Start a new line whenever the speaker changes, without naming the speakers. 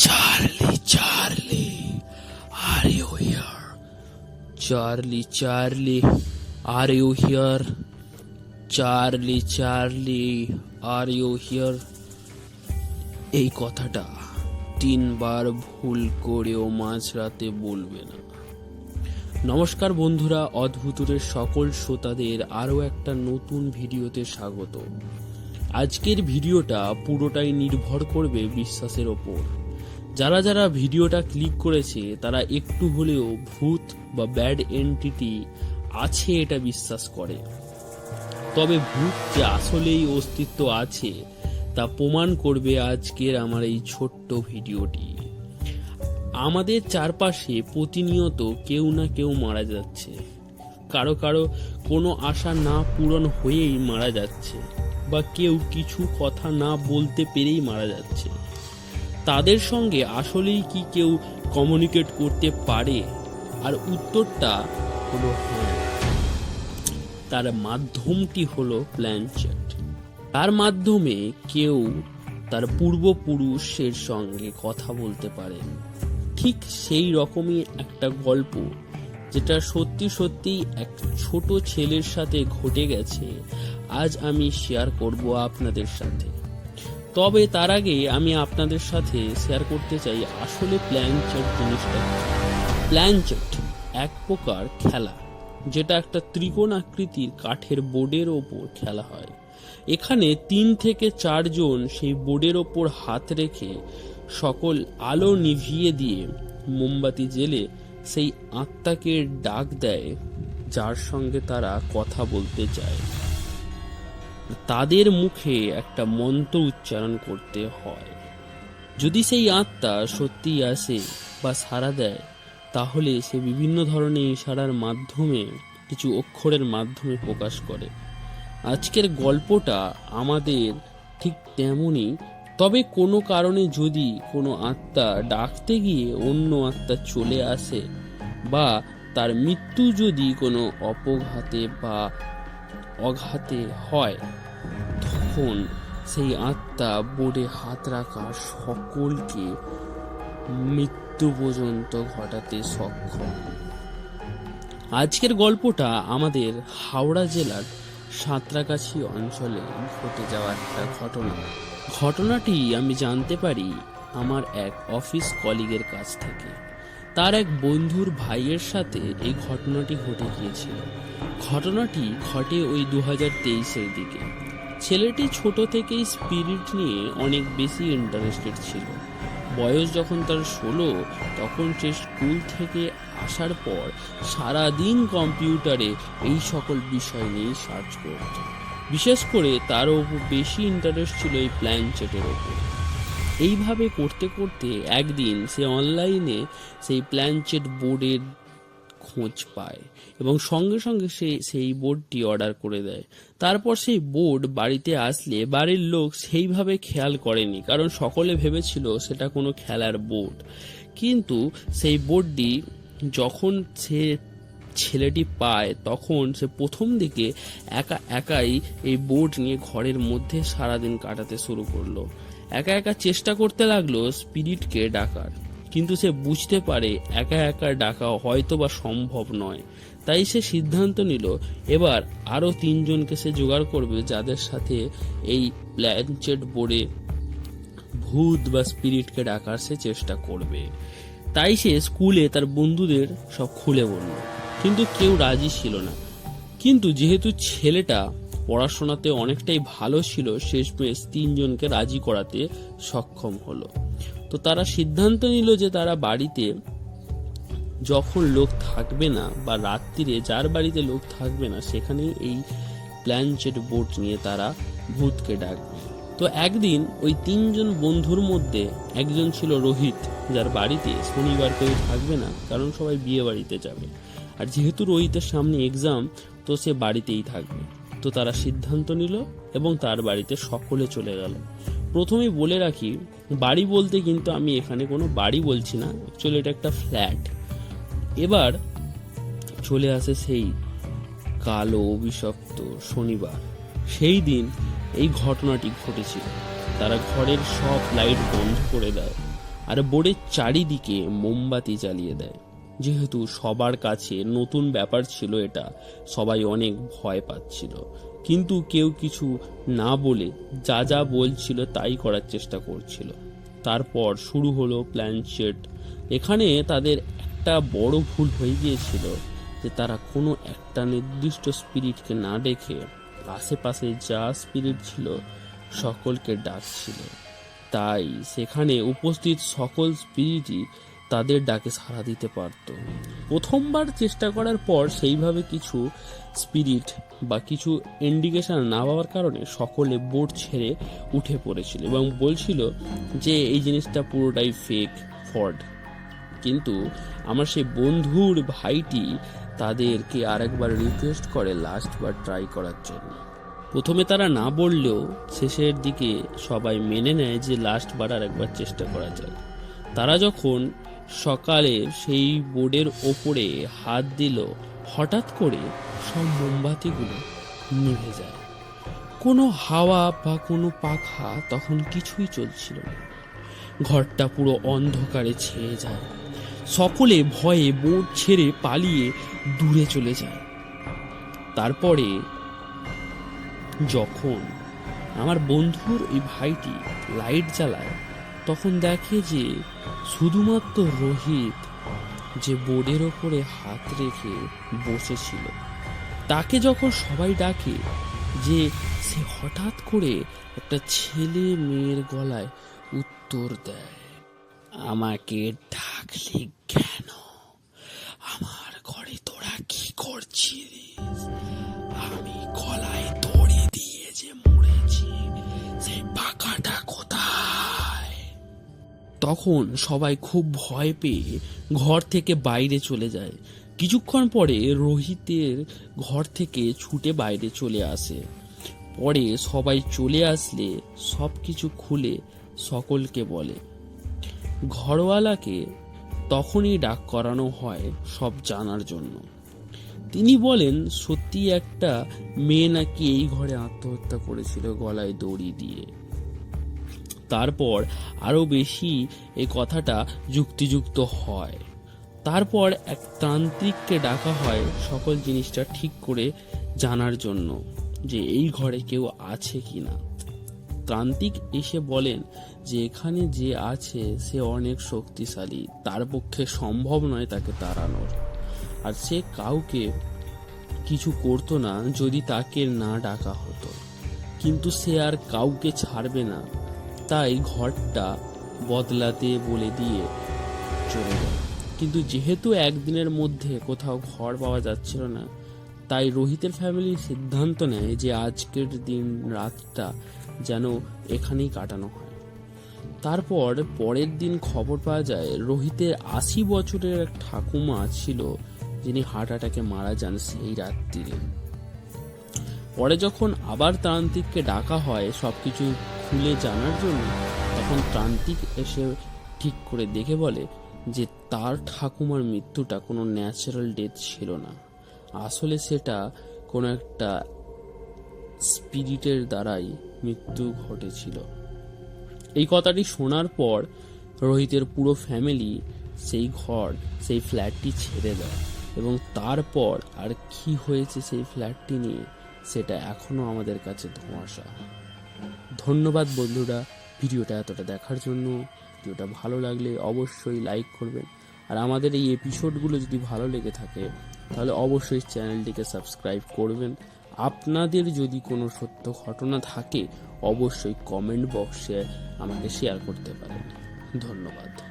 Charlie, Charlie, are you here? Charlie, Charlie, are you here? Charlie, Charlie, are you here? এই কথাটা তিনবার ভুল করেও মাঝরাতে বলবে না নমস্কার বন্ধুরা অদ্ভুতুরের সকল শ্রোতাদের আরও একটা নতুন ভিডিওতে স্বাগত আজকের ভিডিওটা পুরোটাই নির্ভর করবে বিশ্বাসের ওপর যারা যারা ভিডিওটা ক্লিক করেছে, তারা একটু হলেও ভূত বা ব্যাড এন্টিটি আছে এটা বিশ্বাস করে। তবে ভূত যে আসলেই অস্তিত্ব আছে, তা প্রমাণ করবে আজকের আমার এই ছোট্ট ভিডিওটি। আমাদের চারপাশে প্রতিনিয়ত কেউ না কেউ মারা যাচ্ছে। কারও কারও কোনো আশা না পূরণ হয়েই মারা যাচ্ছে, বা কেউ কিছু কথা না বলতে পেরেই মারা যাচ্ছে। তাদের সঙ্গে আসলেই কি কেউ কমিউনিকেট করতে পারে? আর উত্তরটা হলো হ্যাঁ। তার মাধ্যমটি হলো প্ল্যানচেট তার মাধ্যমে কেউ তার পূর্বপুরুষের সঙ্গে কথা বলতে পারে। ঠিক সেই রকমই একটা গল্প, যেটা সত্যি সত্যি এক ছোট ছেলের সাথে ঘটে গেছে। আজ আমি শেয়ার করব আপনাদের সাথে। তবে তার আগে আমি আপনাদের সাথে শেয়ার করতে চাই আসলে প্ল্যানচেট জিনিসটা প্ল্যানচেট এক প্রকার খেলা, যেটা একটা ত্রিকোণ আকৃতির কাঠের বোর্ডের ওপর খেলা হয়। এখানে তিন থেকে চারজন সেই বোর্ডের ওপর হাত রেখে সকল আলো নিভিয়ে দিয়ে মোমবাতি জেলে সেই আত্মাকে ডাক দেয়, যার সঙ্গে তারা কথা বলতে চায়। তাদের মুখে একটা মন্ত্র উচ্চারণ করতে হয়। যদি সেই আত্মা সত্যি আসে বা সাড়া দেয়, তাহলে সে বিভিন্ন ধরনের ইশারার মাধ্যমে, কিছু অক্ষরের মাধ্যমে প্রকাশ করে। আজকের গল্পটা আমাদের ঠিক তেমনই, তবে কোনো কারণে যদি কোনো আত্মা ডাকতে গিয়ে অন্য আত্মা চলে আসে বা তার মৃত্যু যদি কোনো অপঘাতে বা অঘাতে হয় তখন সেই আত্মা বোর্ডে হাত রাখা সকলকে মৃত্যু পর্যন্ত ঘটাতে সক্ষম। আজকের গল্পটা আমাদের হাওড়া জেলার সাঁতরাগাছি অঞ্চলে ঘটে যাওয়া একটা ঘটনা। ঘটনাটি আমি জানতে পারি আমার এক অফিস কলিগের কাছ থেকে। তার এক বন্ধুর ভাইয়ের সাথে এই ঘটনাটি ঘটে গিয়েছিল। ঘটনাটি ঘটে ওই দু হাজার তেইশের দিকে। ছেলেটি ছোট থেকেই স্পিরিট নিয়ে অনেক বেশি ইন্টারেস্টেড ছিল। বয়স যখন তার ষোলো, তখন সে স্কুল থেকে আসার পর সারাদিন কম্পিউটারে এই সকল বিষয় নিয়ে সার্চ করত। বিশেষ করে তার ওপর বেশি ইন্টারেস্ট ছিল এই প্ল্যানচেটের ওপর। এইভাবে করতে করতে একদিন সে অনলাইনে সেই প্ল্যানচেট বোর্ডের খোঁজ পায় এবং সঙ্গে সঙ্গে সে, সেই বোর্ডটি অর্ডার করে দেয়। তারপর সেই বোর্ড বাড়িতে আসলে বাড়ির লোক সেইভাবে খেয়াল করেনি, কারণ সকলে ভেবেছিল সেটা কোনো খেলার বোর্ড কিন্তু সেই বোর্ডটি যখন সে ছেলেটি পায়, তখন সে প্রথম দিকে একা একাই এই বোর্ড নিয়ে ঘরের মধ্যে সারাদিন কাটাতে শুরু করল। একা একা চেষ্টা করতে লাগল স্পিরিটকে ডাকার। কিন্তু সে বুঝতে পারে একা একা ডাকা হয়তো বা সম্ভব নয়। তাই সে সিদ্ধান্ত নিল, এবার আরও তিনজনকে সে জোগাড় করবে যাদের সাথে এই প্ল্যানচেট বোর্ডে ভূত বা স্পিরিটকে ডাকার সে চেষ্টা করবে। তাই সে স্কুলে তার বন্ধুদের সব খুলে বলল। কিন্তু কেউ রাজি ছিল না। কিন্তু যেহেতু ছেলেটা পড়াশোনাতে অনেকটাই ভালো ছিল, শেষমেশ তিনজনকে রাজি করাতে সক্ষম হলো। তো তারা সিদ্ধান্ত নিল যে তারা বাড়িতে যখন লোক থাকবে না বা রাত্রিরে যার বাড়িতে লোক থাকবে না সেখানে এই প্ল্যানচেট বোর্ড নিয়ে তারা ভূতকে ডাকবে। তো একদিন ওই তিনজন বন্ধুর মধ্যে একজন ছিল রোহিত, যার বাড়িতে শনিবার কেউ থাকবে না, কারণ সবাই বিয়ে বাড়িতে যাবে। আর যেহেতু রোহিতের সামনে এক্সাম তো সে বাড়িতেই থাকবে। তো তারা সিদ্ধান্ত নিল এবং তার বাড়িতে সকলে চলে গেল। প্রথমেই বলে রাখি, বাড়ি বলতে কিন্তু আমি এখানে কোনো বাড়ি বলছি না অ্যাকচুয়ালি এটা একটা ফ্ল্যাট এবার চলে আসে সেই কালো, অভিশপ্ত শনিবার। সেই দিন এই ঘটনাটি ঘটেছিল। তারা ঘরের সব লাইট বন্ধ করে দেয় আর বোর্ডের চারিদিকে মোমবাতি জ্বালিয়ে দেয়। যেহেতু সবার কাছে নতুন ব্যাপার ছিল এটা, সবাই অনেক ভয় পাচ্ছিল। কিন্তু কেউ কিছু না বলে যা যা বলছিল তাই করার চেষ্টা করছিল। তারপর শুরু হলো প্ল্যানচেট এখানে তাদের একটা বড় ভুল হয়ে গিয়েছিল যে তারা কোনো একটা নির্দিষ্ট স্পিরিটকে না দেখে আশেপাশে যা স্পিরিট ছিল সকলকে ডাকছিল। তাই সেখানে উপস্থিত সকল স্পিরিটই তাদের ডাকে সাড়া দিতে পারত। প্রথমবার চেষ্টা করার পর সেইভাবে কিছু স্পিরিট বা কিছু ইন্ডিকেশন না পাওয়ার কারণে সকলে বোর্ড ছেড়ে উঠে পড়েছিল এবং বলছিল যে, এই জিনিসটা পুরোটাই ফেক ফ্রড কিন্তু আমার সেই বন্ধুর ভাইটি তাদেরকে আরেকবার রিকোয়েস্ট করে লাস্ট বার ট্রাই করার জন্য। প্রথমে তারা না বললেও শেষের দিকে সবাই মেনে নেয় যে লাস্ট বার আরেকবার চেষ্টা করা যায়। তারা যখন সকালে সেই বোর্ডের ওপরে হাত দিল, হঠাৎ করে সব মোমবাতিগুলো নিভে যায়। কোনো হাওয়া বা কোনো পাখা তখন কিছুই চলছিল না। ঘরটা পুরো অন্ধকারে ছেয়ে যায়। সকলে ভয়ে বোর্ড ছেড়ে পালিয়ে দূরে চলে যায়। তারপরে যখন আমার বন্ধুর ওই ভাইটি লাইট জ্বালায় তখন দেখে যে শুধুমাত্র রোহিত যে বোর্ডের ওপরে হাত রেখে বসেছিল। তাকে যখন সবাই ডাকে যে সে হঠাৎ করে একটা ছেলে মেয়ের গলায় উত্তর দেয়, আমাকে ঢাকলে কেন তখন সবাই খুব ভয় পেয়ে ঘর থেকে বাইরে চলে যায়। কিছুক্ষণ পরে রোহিতের ঘর থেকে ছুটে বাইরে চলে আসে। পরে সবাই চলে আসলে সব কিছু খুলে সকলকে বলে, ঘরওয়ালাকে তখনই ডাক করানো হয় সব জানার জন্য। তিনি বলেন সত্যি একটা মেয়ে নাকি এই ঘরে আত্মহত্যা করেছিল গলায় দড়ি দিয়ে। তারপর আরও বেশি এই কথাটা যুক্তিযুক্ত হয়। তারপর এক তান্ত্রিককে ডাকা হয় সকল জিনিসটা ঠিক করে জানার জন্য যে এই ঘরে কেউ আছে কি না তান্ত্রিক এসে বলেন যে এখানে যে আছে সে অনেক শক্তিশালী, তার পক্ষে সম্ভব নয় তাকে তাড়ানোর। আর সে কাউকে কিছু করতো না যদি তাকে না ডাকা হতো। কিন্তু সে আর কাউকে ছাড়বে না। তাই ঘরটা বদলাতে বলে দিয়ে চলে যায়। কিন্তু যেহেতু একদিনের মধ্যে কোথাও ঘর পাওয়া যাচ্ছিল না, তাই রোহিতের ফ্যামিলি সিদ্ধান্ত নেয় যে আজকের দিন রাতটা যেন এখানেই কাটানো হয়। তারপর পরের দিন খবর পাওয়া যায়, রোহিতের আশি বছরের এক ঠাকুমা ছিল যিনি হার্ট অ্যাটাকে মারা যান সেই রাত্রিরে। পরে যখন আবার তান্ত্রিককে ডাকা হয়, সবকিছু খুলে জানার জন্য তখন তান্ত্রিক এসে ঠিক করে দেখে বলে যে তার ঠাকুমার মৃত্যুটা কোনো ন্যাচারাল ডেথ ছিল না। আসলে সেটা কোনো একটা স্পিরিটের দ্বারাই মৃত্যু ঘটেছিল। এই কথাটি শোনার পর রোহিতের পুরো ফ্যামিলি সেই ঘর, সেই ফ্ল্যাটটি ছেড়ে দেয় এবং তারপর আর কি হয়েছে সেই ফ্ল্যাটটি নিয়ে সেটা এখনও আমাদের কাছে ধোঁয়াশা। ধন্যবাদ বন্ধুরা ভিডিওটা এতটা দেখার জন্য। ভিডিওটা ভালো লাগলে অবশ্যই লাইক করবেন। আর আমাদের এই এপিসোডগুলো যদি ভালো লেগে থাকে, তাহলে অবশ্যই চ্যানেলটিকে সাবস্ক্রাইব করবেন। আপনাদের যদি কোনো সত্য ঘটনা থাকে, অবশ্যই কমেন্ট বক্সে আমাকে শেয়ার করতে পারেন। ধন্যবাদ।